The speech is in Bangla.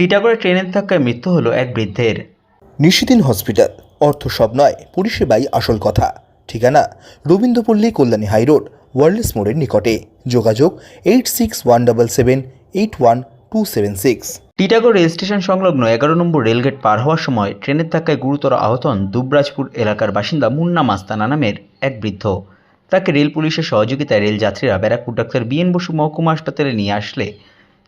টিটাগড়ে ট্রেনের ধাক্কায় মৃত্যু হলো এক বৃদ্ধের। নিশিদিন হসপিটাল অর্থ সব নয় পরিষেবাই আসল কথা। ঠিকানা রবীন্দ্রপল্লী কল্যাণী হাইরোড ওয়ার্ল্ডস মোড়ের নিকটে। যোগাযোগ eight six one double seven eight one two seven six. Titagarh rail station সংলগ্ন এগারো নম্বর রেলগেট পার হওয়ার সময় ট্রেনের ধাক্কায় গুরুতর আহত হন দুবরাজপুর এলাকার বাসিন্দা মুন্না মাস্তানা নামের এক বৃদ্ধ। তাকে রেল পুলিশের সহযোগিতায় রেল যাত্রীরা ব্যারাকপুর ডাক্তার বিএন বসু মহকুমা হাসপাতালে নিয়ে আসলে।